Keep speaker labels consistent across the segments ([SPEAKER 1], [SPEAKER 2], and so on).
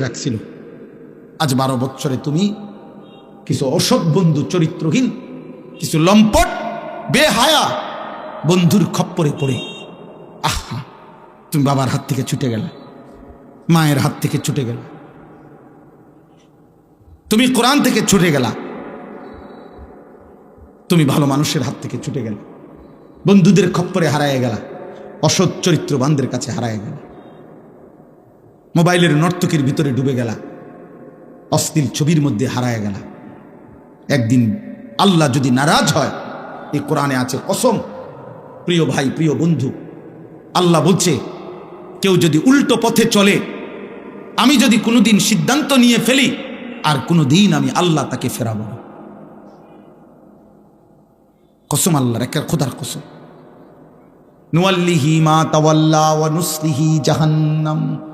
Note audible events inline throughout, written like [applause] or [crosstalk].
[SPEAKER 1] রাখছিল। আজ বারো বছরে তুমি কিছু অসৎ বন্ধু, চরিত্রহীন, কিছু লম্পট, বেহায়া বন্ধুর খপ্পরে পড়ে। আহা, তুমি বাবার হাত থেকে ছুটে গেলে, মায়ের হাত থেকে ছুটে গেল। তুমি কোরআন থেকে ছুটে গেলা। তুমি ভালো মানুষের হাত থেকে ছুটে গেলে। বন্ধুদের খপ্পরে হারায় গেলা। অসৎ চরিত্রবানদের কাছে হারায় গেলা। মোবাইলের নর্তকীর ভিতরে ডুবে গেলা। অশ্লীল ছবির মধ্যে হারায় গেলা। একদিন আল্লাহ যদি নারাজ হয়, এই কোরআনে আছে কসম। প্রিয় ভাই, প্রিয় বন্ধু, আল্লাহ বলছে, কেউ যদি উল্টো পথে চলে, আমি যদি কোনোদিন সিদ্ধান্ত নিয়ে ফেলি, আর কোনো দিন আমি আল্লাহ তাকে ফেরাব না। কসম আল্লাহর, একের খোদার কসম। নুয়াল্লিহি মা তাওয়াল্লা ওয়া নুসলিহি জাহান্নাম।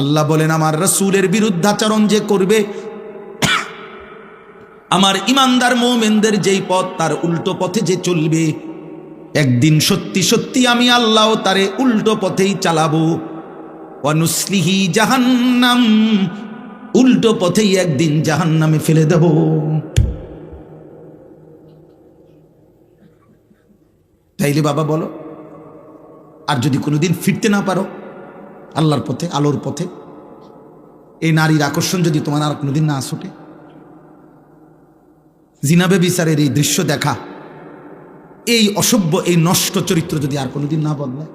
[SPEAKER 1] আল্লাহ বলেন, আমার রসুলের বিরুদ্ধাচরণ যে করবে, আমার ইমানদার মোমেনদের যেই পথ, তার উল্টো পথে যে চলবে, একদিন সত্যি সত্যি আমি আল্লাহ তারে উল্টো পথেই চালাবো। অনুসলিহি জাহান্নাম, উল্টো পথেই একদিন জাহান্নামে ফেলে দেব। তাইলে বাবা বলো, আর যদি কোনোদিন ফিরতে না পারো আল্লাহর পথে, আলোর পথে। এই নারীর আকর্ষণ যদি তোমার আর কোনোদিন না আসোটে জিনাবে বিচারের এই দৃশ্য দেখা, এই অসভ্য, এই নষ্ট চরিত্র যদি আর কোনোদিন না বদলায়।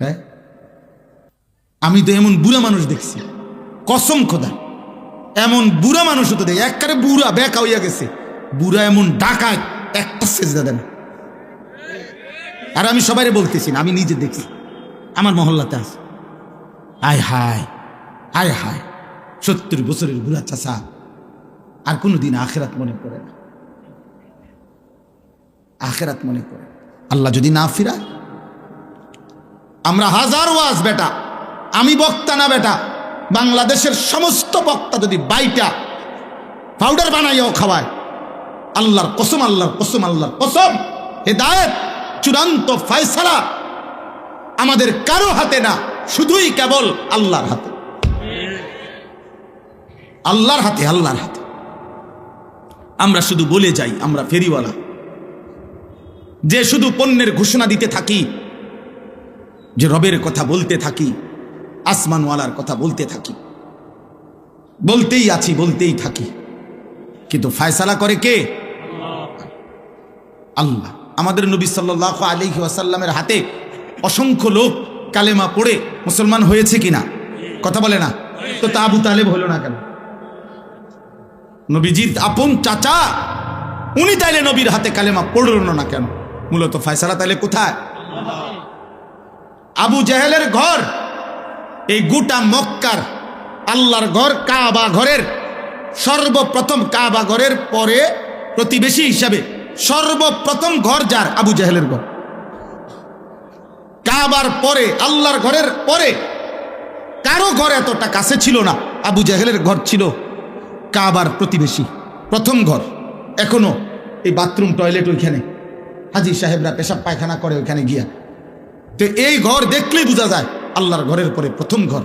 [SPEAKER 1] হ্যাঁ? আমি তো এমন বুড়া মানুষ দেখছি, কসম খোদা। এমন বুড়া মানুষ তো দেখি একবারে বুড়া, বেকা হইয়া গেছে। বুড়া এমন ডাকায় একটা সেজদা দেন আর আমি সবাই বলতেছি না, আমি নিজে দেখছি। আমার মহল্লাতে আছে। আয় হায় আয় হায়, সত্তর বছরের বুড়া চাষা আর কোনোদিন আখেরাত মনে করে না। আখেরাত মনে করে আল্লাহ যদি না ফিরায়, আমরা হাজার ওয়াজ বেটা, আমি বক্তা না বেটা, বাংলাদেশের সমস্ত বক্তা যদি বাইটা, পাউডার বানাইয়াও খাওয়ায়, আল্লাহর কসম আল্লাহর কসম আল্লাহর কসম, হেদায়ত, চূড়ান্ত ফয়সালা আমাদের কারও হাতে না, শুধুই কেবল আল্লাহর হাতে। আল্লাহর হাতে আল্লাহর হাতে। আমরা শুধু বলে যাই, আমরা ফেরিওয়ালা। যে শুধু পণ্যের ঘোষণা দিতে থাকি, যে রবের কথা বলতে থাকি, আসমানওয়ালার কথা বলতে থাকি। বলতেই আছি, বলতেই থাকি। কিন্তু ফায়সালা করে কে? আল্লাহ। আমাদের নবী সাল্লাহ আলহি আসাল্লামের হাতে অসংখ্য লোক কালেমা পড়ে মুসলমান হয়েছে কিনা? কথা বলে না। তো তা আবু তালেব হলো না কেন? নবীজির আপন চাচা, উনি তাইলে নবীর হাতে কালেমা পড়ল না কেন? মূলত ফায়সালা তাইলে কোথায়? আবু জাহেলের ঘর, এই গোটা মক্কার আল্লাহর ঘর, কাবা ঘরের সর্বপ্রথম কাবা ঘরের পরে প্রতিবেশী হিসাবে সর্বপ্রথম ঘর যার? আবু জাহেলের ঘর। কাবার পরে, আল্লাহর ঘরের পরে, কারও ঘর এতটা কাছে ছিল না। আবু জাহেলের ঘর ছিল কাবার প্রতিবেশী, প্রথম ঘর। এখনও এই বাথরুম, টয়লেট ওইখানে। হাজির সাহেবরা পেশাব পায়খানা করে ওইখানে গিয়া। তো এই ঘর দেখলেই বোঝা যায় আল্লাহর ঘরের পরে প্রথম ঘর,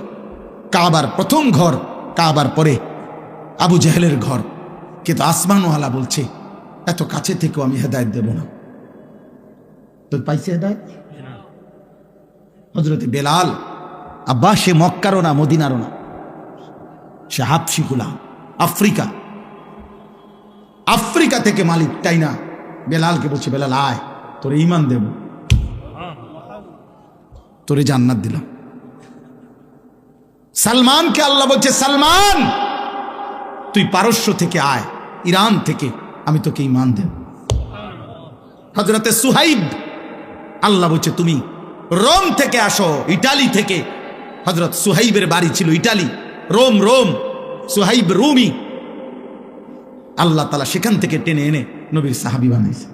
[SPEAKER 1] কাবার প্রথম ঘর, কাবার পরে আবু জাহেলের ঘর। কিন্তু আসমানওয়ালা বলছে, এত কাছে থেকেও আমি হেদায়ত দেব না। তোর পাইছে হেদায়ত? হজরতে বেলাল, আব্বা, সে মক্কারও না, মদিনারও না। সে হাফসি গুলাম, আফ্রিকা। আফ্রিকা থেকে মালিক, তাই না? বেলালকে বলছে, বেলাল, আয়, তোর ইমান দেব। তোরে জান্নাত দিলাম। সালমানকে আল্লাহ বলছে, সালমান, তুই পারস্য থেকে আয়, ইরান থেকে, আমি তোকে ইমান দেব। হজরতে সুহাইব, আল্লাহ বলছে, তুমি রোম থেকে আসো, ইটালি থেকে। হজরত সুহাইবের বাড়ি ছিল Italy. Rome Rome, Suhaib Rumi. আল্লাহ তালা সেখান থেকে টেনে এনে নবীর সাহাবি বানাইছে।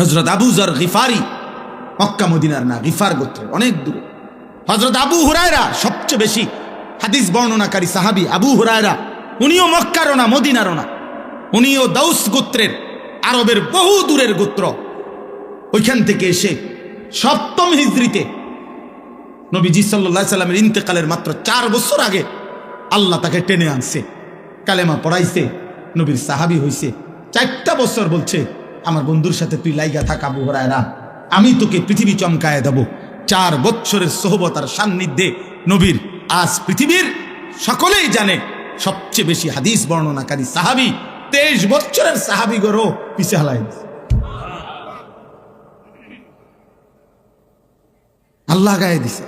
[SPEAKER 1] হজরত আবু জর গিফারি, মক্কা, মদিনার না, গিফার গোত্রের, অনেক দূরে। হজরত আবু হুরায়রা, সবচেয়ে বেশি হাদিস বর্ণনাকারী সাহাবি আবু হুরায়রা। উনিও মক্কারও না, মদিনারও না। উনিও দাউস গোত্রের, আরবের বহু দূরের গোত্র। ওইখান থেকে এসে সপ্তম হিজড়িতে নবীজি সাল্লাহ সাল্লামের ইন্তেকালের মাত্র চার বছর আগে আল্লাহ তাকে টেনে আনছে, কালেমা পড়াইছে, নবীর সাহাবি হইছে। চারটা বছর বলছে, আমার বন্ধুর সাথে তুই লাইগা থাক, আবু হরায়রা, আমি তোকে পৃথিবী চমকায় দেব। চার বছরের সোহবতার সান্নিধ্যে নবীর আজ পৃথিবীর সকলেই জানে, সবচেয়ে বেশি হাদিস বর্ণনাকারী সাহাবি তেইশ বছরের সাহাবি গরো পিছে হালাই আল্লাহ গায়ে দিছে।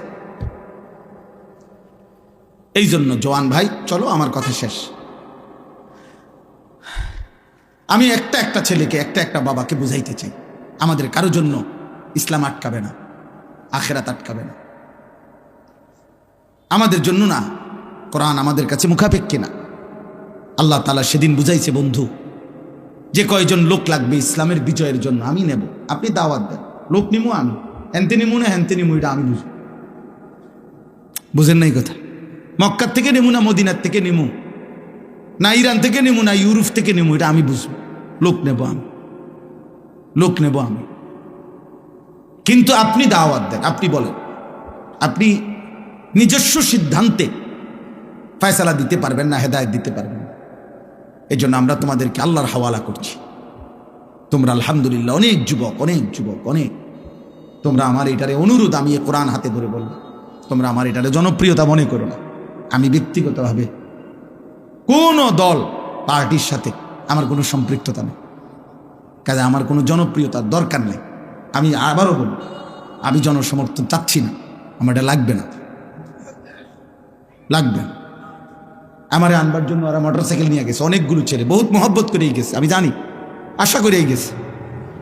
[SPEAKER 1] এই জন্য জওয়ান ভাই, চলো আমার কথা শেষ। আমি একটা একটা ছেলেকে, একটা একটা বাবাকে বুঝাইতে চাই। আমাদের কারও জন্য ইসলাম আটকাবে না, আখেরাত আটকাবে না। আমাদের জন্য না, কোরআন আমাদের কাছে মুখাপেক্ষে না। আল্লাহ তালা সেদিন বুঝাইছে, বন্ধু, যে কয়জন লোক লাগবে ইসলামের বিজয়ের জন্য, আমি নেব। আপনি দাওয়াত দেন, লোক নিমু আমি। হ্যান্তে নিমু না হ্যান্তে নিমু এটা আমি বুঝব বুঝেন নাই কথা? মক্কার থেকে নেমু না মদিনার থেকে নেমু? না ইরান থেকে নেমু, না ইউরোপ থেকে নেমু? এটা আমি বুঝব। লোক নেব আমি। লোক নেব আমি। কিন্তু আপনি দাওয়াত দেন, আপনি বলেন। আপনি নিজস্ব সিদ্ধান্তে ফয়সালা দিতে পারবেন না, হেদায়ত দিতে পারবেন এই জন্য আমরা তোমাদেরকে আল্লাহর হাওয়ালা করছি। তোমরা আলহামদুলিল্লাহ, অনেক যুবক অনেক যুবক, অনেক তোমরা আমার এটারে অনুরোধ আমি কোরআন হাতে ধরে বলব। তোমরা আমার এটারে জনপ্রিয়তা মনে করো না। আমি ব্যক্তিগতভাবে কোনো দল, পার্টির সাথে আমার কোনো সম্পৃক্ততা নেই। কাজে আমার কোনো জনপ্রিয়তার দরকার নেই। আমি আবারও বলব, আমি জনসমর্থন চাচ্ছি না। আমার এটা লাগবে না। লাগবে না। আমারে আনবার জন্য ওরা মোটরসাইকেল নিয়ে গেছে, অনেকগুলো ছেলে, বহুত মহব্বত করেই গেছে, আমি জানি, আশা করেই গেছে।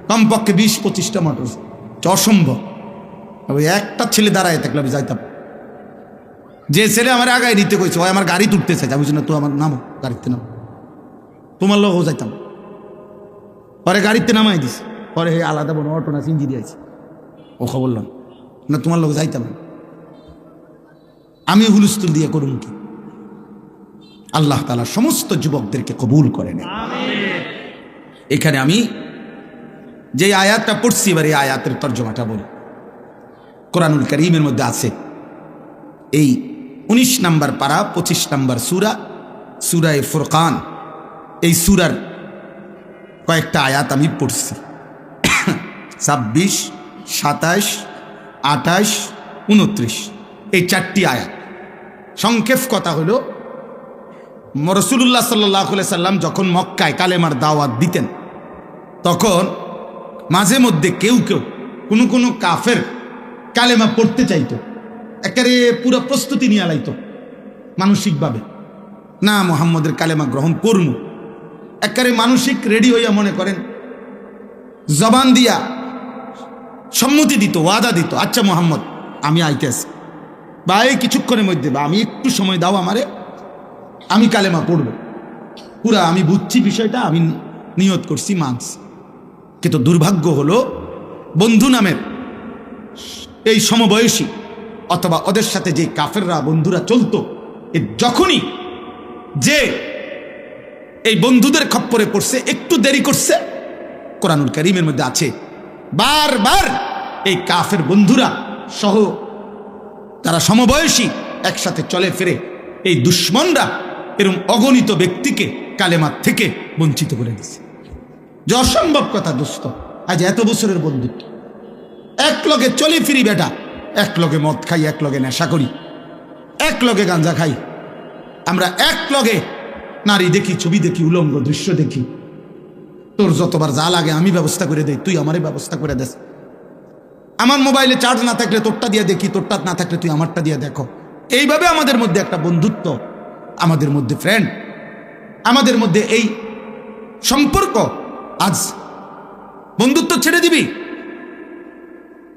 [SPEAKER 1] কমপক্ষে বিশ পঁচিশটা মোটর অসম্ভব। ওই একটা ছেলে দাঁড়ায় থাকলে আমি যাইতাম। যে ছেলে আমার আগায় নিতে কইছে ওই আমার গাড়ি তুলতে চাইছে। আমি না তো আমার নামো গাড়িতে নামো। তোমার লোকও যাইতাম। পরে গাড়িতে নামাই দিস পরে হে আলাদা বনো অটো না সিঞ্জি দিয়েছি ও খবর না তোমার লোক যাইতাম। আমি হুলুস্তুল দিয়ে করুন কি? আল্লাহ তালা সমস্ত যুবকদেরকে কবুল করেন এখানে আমি যে আয়াতটা পড়ছি, এবার এই আয়াতের তর্জমাটা বলি। কোরআনুল করিমের মধ্যে আছে এই উনিশ নাম্বার পারা, পঁচিশ নাম্বার সুরা, সুরায় ফুরকান। এই সুরার কয়েকটা আয়াত আমি পড়ছি। [coughs] ছাব্বিশ, সাতাশ, আঠাশ, উনত্রিশ। এই চারটি আয়াত। সংক্ষেপ কথা হলো রসুল্লাহ সাল্লাহ সাল্লাম যখন মক্কায় কালেমার দাওয়াত দিতেন, তখন মাঝে মধ্যে কেউ কেউ, কোনো কোনো কাফের কালেমা পড়তে চাইতো, একেবারে পুরো প্রস্তুতি নিয়ে লাইতো মানসিকভাবে। না মোহাম্মদের কালেমা গ্রহণ করম। একেবারে মানসিক রেডি হইয়া মনে করেন, জবান দিয়া সম্মতি দিত, ওয়াদা দিত আচ্ছা মোহাম্মদ, আমি আইতেছি। বা এই কিছুক্ষণের মধ্যে বা আমি একটু সময় দাও আমারে, আমি কালেমা পড়ব। পুরা, আমি বুঝছি বিষয়টা, আমি নিয়ত করছি, মানছি। কিন্তু দুর্ভাগ্য হলো বন্ধু নামের এই সমবয়সী অথবা ওদের সাথে যে কাফেররা, বন্ধুরা চলতো, এ যখনই যে এই বন্ধুদের খপ্পরে পড়ছে, একটু দেরি করছে, কোরআনুল করিমের মধ্যে আছে, বারবার এই কাফের বন্ধুরা সহ তারা সমবয়সী একসাথে চলে ফিরে, এই দুশ্মনরা এরম অগণিত ব্যক্তিকে কালেমার থেকে বঞ্চিত করে দিছে যে অসম্ভব কথা দোস্ত। আজ এত বছরের বন্ধুত্ব এক লগে চলে ফিরি বেটা। এক লগে মদ খাই, এক লগে নেশা করি। এক লগে গাঞ্জা খাই। আমরা এক লগে নারী দেখি, ছবি দেখি, উলঙ্গ দৃশ্য দেখি। তোর যতবার যা লাগে আমি ব্যবস্থা করে দেই, তুই আমারই ব্যবস্থা করে দেস। আমার মোবাইলে চার্জ না থাকলে তোরটা দিয়ে দেখি, তোরটা না থাকলে তুই আমারটা দিয়ে দেখো। এইভাবে আমাদের মধ্যে একটা বন্ধুত্ব, আমাদের মধ্যে ফ্রেন্ড আমাদের মধ্যে এই সম্পর্ক আজ বন্ধুত্ব ছেড়ে দিবি?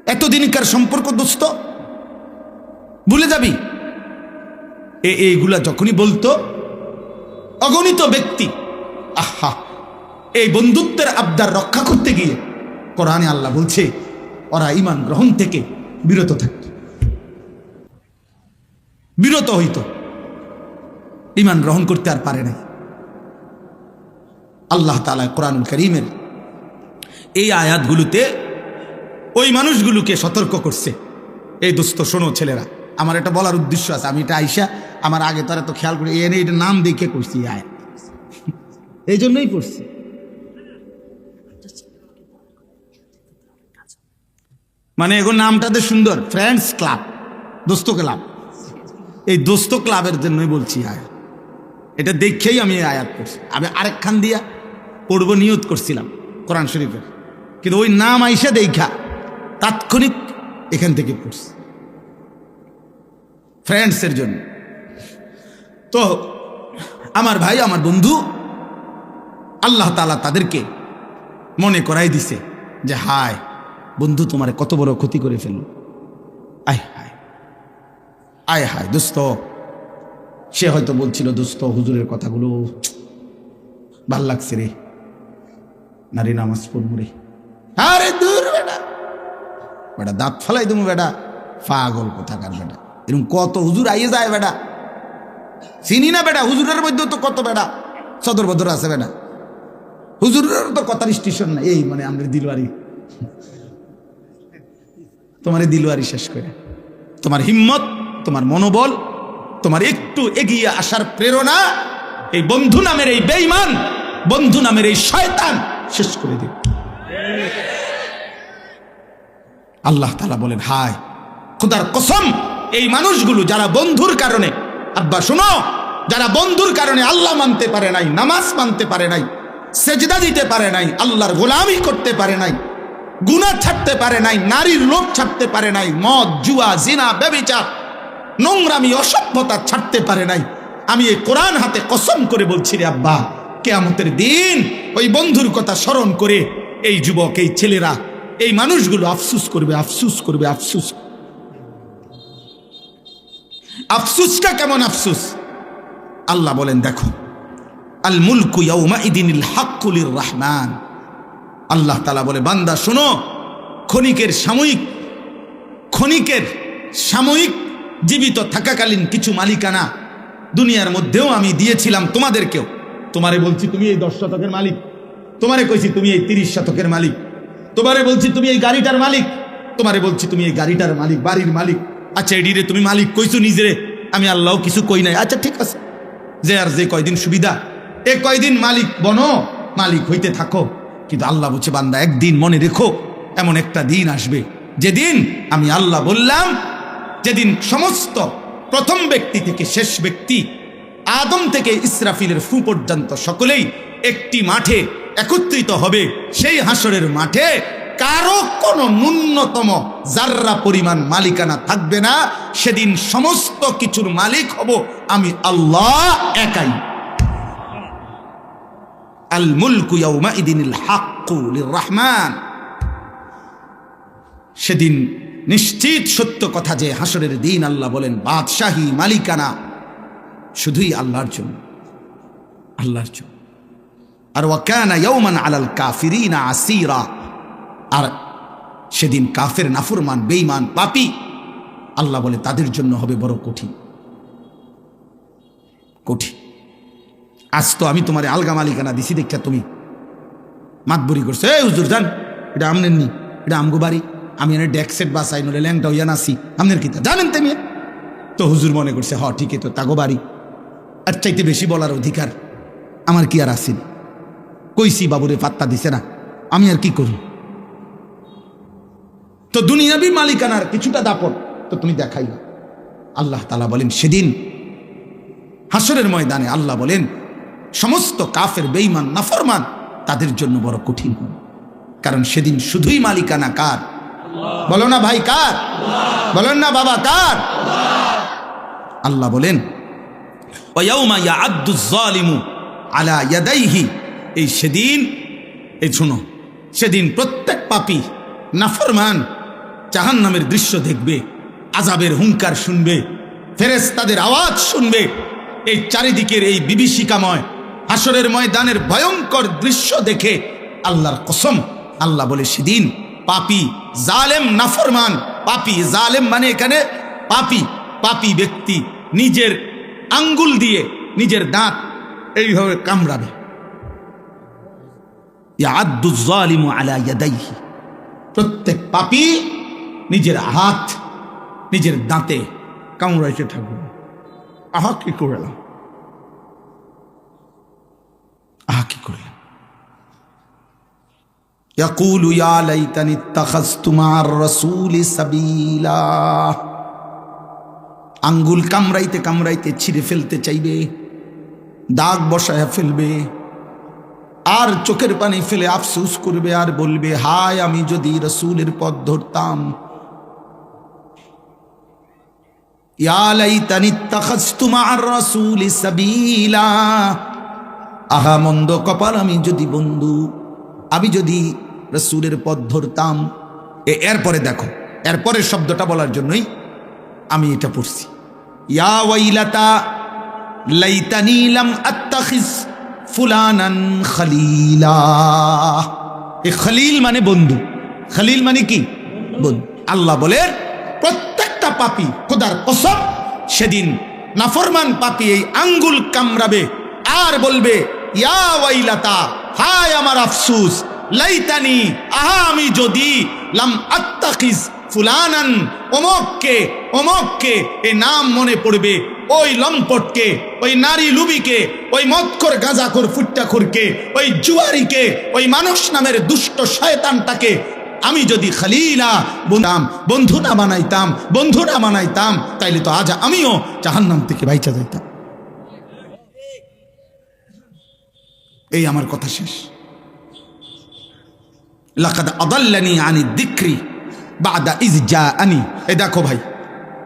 [SPEAKER 1] এতদিনকার সম্পর্ক দোস্ত ভুলে যাবি? এ- এইগুলা যখনই বলতো, অগণিত ব্যক্তি, আহা, এই বন্ধুত্বের আবদার রক্ষা করতে গিয়ে কোরআনে আল্লাহ বলছে, ওরা ইমান গ্রহণ থেকে বিরত থাকত। বিরত হইত। ইমান গ্রহণ করতে আর পারে নাই। আল্লাহ তালা কোরআনুল করিমের এই আয়াতগুলোতে ওই মানুষগুলোকে সতর্ক করছে। এই দোস্ত, শোনো ছেলেরা, আমার এটা বলার উদ্দেশ্য আছে, আমি এটা আইসা আমার আগে তারা তো খেয়াল করে এনে এটা নাম দেখে করছি আয়াত? এই জন্যই পড়ছি। মানে এখন নামটাতে সুন্দর, ফ্রেন্ডস ক্লাব, দোস্ত ক্লাব। এই দোস্ত ক্লাবের জন্যই বলছি আয়াত। এটা দেখেই আমি আয়াত করছি আমি আরেকখান দিয়া পড়ব, নিয়ত করছিলাম কোরআন শরীফের। কিন্তু ওই নাম আইসা দেখা তাৎক্ষণিক এখান থেকে পড়ছি। ফ্রেন্ডসের জন্য। তো আমার ভাই, আমার বন্ধু আল্লাহ তালা তাদেরকে মনে করাই দিছে যে, হায়, বন্ধু তোমার কত বড় ক্ষতি করে ফেলল। আয় হায় আয় হায়, দোস্ত। সে হয়তো বলছিল, দোস্ত, হুজুরের কথাগুলো ভালো লাগছে রে। নারী নামাজ পড়ব রে। আরে দূর বেটা। বেটা দাঁত ফালাই তুমি বেটা। পাগল কোথাকার বেটা। এরকম কত হুজুর আইয়ে যায় বেটা। চিনি না বেটা, হুজুরের মধ্যে তো কত বেটা। সদর বদর আছে বেটা। হুজুরের তো কথার স্টেশন না এই মানে আমরা দিলওয়ারি। তোমার দিলওয়ারি শেষ করে। তোমার হিম্মত, তোমার মনোবল, তোমার একটু এগিয়ে আসার প্রেরণা, এই বন্ধু নামের এই বেইমান বন্ধু নামের এই শয়তান শেষ করে দিবে আল্লাহ তালা বলেন, হায়, খুদার কসম, এই মানুষগুলো যারা বন্ধুর কারণে, আব্বা শোনো, যারা বন্ধুর কারণে আল্লাহ মানতে পারে নাই, নামাজ মানতে পারে নাই, সেজদা দিতে পারে নাই, আল্লাহর গোলামি করতে পারে নাই গুণা ছাড়তে পারে নাই, নারীর লোভ ছাড়তে পারে নাই, মদ, জুয়া, জিনা, ব্যবিচার, নোংরামি, অসভ্যতা ছাড়তে পারে নাই, আমি এই কোরআন হাতে কসম করে বলছি রে আব্বা কেয়ামতের দিন ওই বন্ধুর কথা স্মরণ করে এই যুবক, এই ছেলেরা, এই মানুষগুলো আফসুস করবে আফসুস করবে, আফসুস। আফসুসটা কেমন আফসুস? আল্লাহ বলেন, দেখো আল মুলকু ইদিনিল হাক্কুলির রহমান আল্লাহ তালা বলে, বান্দা, শোনো, ক্ষণিকের সাময়িক ক্ষণিকের সাময়িক জীবিত থাকাকালীন কিছু মালিকানা দুনিয়ার মধ্যেও আমি দিয়েছিলাম তোমাদেরকেও। তোমারে বলছি তুমি এই দশ শতকের মালিক। তোমারে কইছি তুমি এই তিরিশ শতকের মালিক। তোমারে বলছি তুমি এই গাড়িটার মালিক। তোমারে বলছি তুমি এই গাড়িটার মালিক, বাড়ির মালিক। আচ্ছা এডিরে তুমি মালিক কইছো নিজেরে। আমি আল্লাহ কিছু কই নাই। আচ্ছা ঠিক আছে। যে আর যে কয়দিন সুবিধা। এ কয়দিন মালিক বনো, মালিক হইতে থাকো। কিন্তু আল্লাহ বলছে, বান্দা, একদিন মনে রেখো, এমন একটা দিন আসবে। যেদিন আমি আল্লাহ বললাম, যেদিন সমস্ত প্রথম ব্যক্তি থেকে শেষ ব্যক্তি আদম থেকে ইসরাফিলের ফু পর্যন্ত সকলেই একটি মাঠে একত্রিত হবে। সেই হাসরের মাঠে কারও কোনো ন্যূনতম জাররা পরিমাণ মালিকানা থাকবে না, সেদিন সমস্ত কিছুর মালিক হব আমি আল্লাহ একাই। আল মুলকু ইয়াউমাইদিনিল হাক্কু লিররহমান। সেদিন নিশ্চিত সত্য কথা যে হাসরের দিন আল্লাহ বলেন, বাদশাহী মালিকানা শুধুই আল্লাহর জন্য। আল্লাহর জন্য। আর ওয়াকানা ইয়ৌমান আলাল কাফিরিনা আসিরা। আর সেদিন কাফের নাফরমান, বেঈমান, পাপি, আল্লাহ বলে তাদের জন্য হবে বড় কঠিন। কঠিন। আজ তো আমি তোমার আলগা মালিকানা দিছি দেখা তুমি। মাতবরি করছ, এই হুজুর জান, এটা আমনের নি, এটা আমগো বাড়ি। আমি এনে ডেকসেট বাসাই নলে ল্যাংটা হইয়া নাসি আমনের কিতা? জানেন তেমি তো হুজুর মনে করছে, হ, ঠিকই তো, তাগো বাড়ি। আর চাইতে বেশি বলার অধিকার আমার কি আর আসেন কইসি বাবুরে পাত্তা দিছে না। আমি আর কি করি তো দুনিয়াবি মালিকানার কিছুটা দাপট তো তুমি দেখাই আল্লাহ তালা বলেন, সেদিন হাসরের ময়দানে আল্লাহ বলেন, সমস্ত কাফের বেইমান নাফরমান তাদের জন্য বড় কঠিন কারণ সেদিন শুধুই মালিকানা কার? বলো না ভাই কার? বলেন না বাবা কার? আল্লাহ বলেন ওয়াউমা ইয়াআদ্দু যালিমু আলা ইয়াদাইহি। এই সেদিন, এই শুনো, সেদিন প্রত্যেক পাপী নাফরমান জাহান্নামের দৃশ্য দেখবে আজাবের হুঙ্কার শুনবে ফেরেস তাদের আওয়াজ শুনবে। এই চারিদিকের এই বিভীষিকাময় হাসরের ময়দানের ভয়ঙ্কর দৃশ্য দেখে আল্লাহর কসম, আল্লাহ বলে সেদিন পাপি জালেম নাফরমান, পাপি জালেম মানে এখানে পাপি পাপি ব্যক্তি নিজের আঙ্গুল দিয়ে নিজের দাঁত এইভাবে কামড়াবে ইয়াদ্দু যালিমু আলা ইয়াদাইহি প্রত্যেক পাপি নিজের হাত নিজের দাঁতে কামড়াইতে থাকবে আহা কি করলাম আহা কি করলাম يقول يا ليتني اتخذت مع الرسول سبيلا আঙ্গুল কামড়াইতে কামড়াইতে ছিঁড়ে ফেলতে চাইবে, দাগ বসায় ফেলবে, আর চোখের পানি ফেলে আফসুস করবে আর বলবে, হায়, আমি যদি রসুলের পথ ধরতাম। আহা, মন্দ কপাল, আমি যদি বন্ধু, আমি যদি রসুলের পথ ধরতাম। এরপরে দেখো এরপরে শব্দটা বলার জন্যই আমি এটা পড়ছি। ইয়া ওয়াইলাতা লাইতানি লাম আত্তাখিজ ফুলানান খলিলা। এ খলিল মানে বন্ধু। খলিল মানে কি? বন্ধু। আল্লাহ বলে প্রত্যেকটা পাপি খোদার কসম, সেদিন নাফরমান পাপি এই আঙ্গুল কামড়াবে, আর বলবে, ইয়া ওয়াইলাতা, হায় আমার আফসুস, লাইতানি, আহা আমি যদি লাম আত্তাখিজ ফুলানান, অমককে অমককে, এ নাম মনে পড়বে। ওই লম্পটকে, ওই নারী লুবিকে, ওই মদখোর গাঁজাখোর ফুট্টাখোরকে, ওই জুয়ারিকে, ওই মানুষ নামের দুষ্ট শয়তানটাকে আমি যদি খালিলা বলতাম বন্ধু না বানাইতাম বন্ধু না বানাইতাম, তাইলে তো আজ আমিও জাহান্নাম থেকে বাইচা যাইতাম। এই আমার কথা শেষ। লাকাদ আদাল্লানি আনি দিক্রি। বাদা ইজ যা আনি এ দেখো ভাই।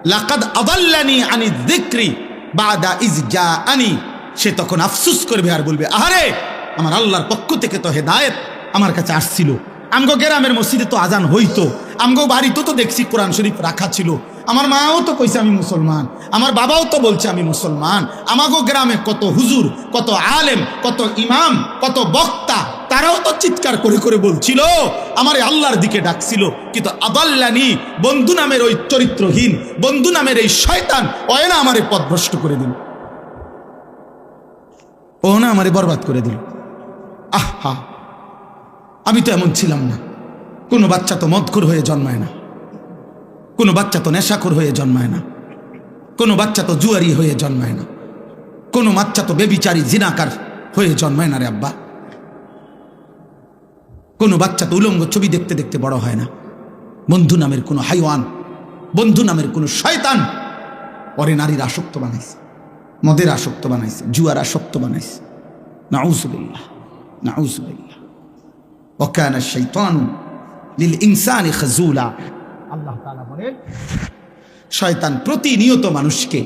[SPEAKER 1] লাকাদ আদাল্লানি আনি দিক্রি বাদা ইজ যা আনি সে তখন আফসুস করবে আর বলবে, আহারে, আমার আল্লাহর পক্ষ থেকে তো হেদায়েত আমার কাছে আসছিল। আমগো গ্রামের মসজিদে তো আজান হইতো। আমগো বাড়িতে তো দেখছি কোরআন শরীফ রাখা ছিল। আমার মাও তো কইছে আমি মুসলমান। আমার বাবাও তো বলছে আমি মুসলমান। আমাগো গ্রামে কত হুজুর, কত আলেম, কত ইমাম, কত বক্তা তারাও তো চিৎকার করে করে বলছিল, আমার আল্লাহর দিকে ডাকছিল, কিন্তু আদাল্লানি, বন্ধু নামের ওই চরিত্রহীন, বন্ধু নামের এই শয়তান অয়না আমারে পথভ্রষ্ট করে দিল। ও না আমারে বরবাদ করে দিল। আহা, আমি তো এমন ছিলাম না। কোনো বাচ্চা তো মদখোর হয়ে জন্মায় না। কোনো বাচ্চা তো নেশাখোর হয়ে জন্মায় না। কোনো বাচ্চা তো জুয়ারি হয়ে জন্মায় না। কোনো বাচ্চা তো বেবিচারি, জিনাকার হয়ে জন্মায় না রে আব্বা। কোনো বাচ্চা তো উলঙ্গ ছবি দেখতে দেখতে বড় হয় না। বন্ধু নামের কোনো হাইওয়ান, বন্ধু নামের কোনো শয়তান পরে নারীর আসক্ত বানাইছে, মদের আসক্ত বানাইছে, জুয়ার আসক্ত বানাইছে। নাউজুবিল্লাহ নাউজুবিল্লাহ। ওকান শৈতান লিল ইনসানি খাজুলা আল্লাহ তাআলা বলেন, শয়তান প্রতিনিয়ত মানুষকে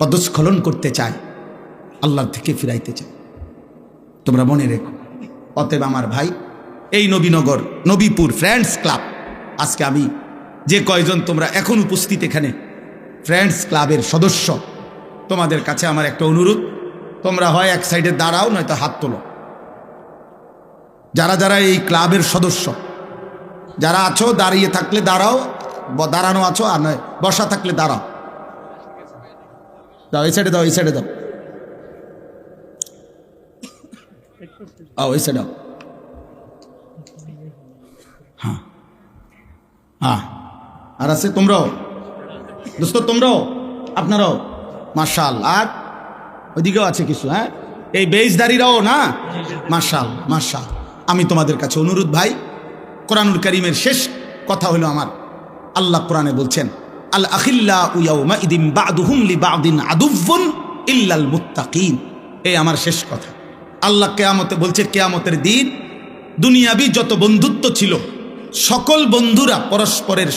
[SPEAKER 1] পদস্খলন করতে চায়, আল্লাহর থেকে ফিরাইতে চায়। তোমরা মনে রেখো, অতএব আমার ভাই এই নবীনগর, নবীপুর ফ্রেন্ডস ক্লাব আজকে আমি যে কয়জন তোমরা এখন উপস্থিত এখানে ফ্রেন্ডস ক্লাবের সদস্য, তোমাদের কাছে আমার একটা অনুরোধ। তোমরা হয় এক সাইডে দাঁড়াও, নয়তো হাত তোলো। যারা যারা এই ক্লাবের সদস্য, যারা আছো, দাঁড়িয়ে থাকলে দাঁড়াও দাঁড়ানো আছো, আর নয়, বসা থাকলে দাঁড়াও। দাও, এই সাইডে দাও, এই সাইডে দাও। [coughs] আও এই সাইডে দাও। হ্যাঁ। হ্যাঁ আর আছে তোমরাও। দোস্ত, তোমরাও, আপনারাও। মার্শাল আর ওইদিকেও আছে কিছু হ্যাঁ? এই বেজদারিরাও না? মার্শাল মার্শাল আমি তোমাদের কাছে অনুরোধ ভাই, কোরআনুল করিমের শেষ কথা হলো আমার। আল্লাহ কোরআনে বলছেন, আল আখিল্লা ইল্লাল মুত্তাকিন। এই আমার শেষ কথা। আল্লাহ কেয়ামতে বলছে, কেয়ামতের দিন দুনিয়াবি যত বন্ধুত্ব ছিল সকল বন্ধুরা পরস্পরের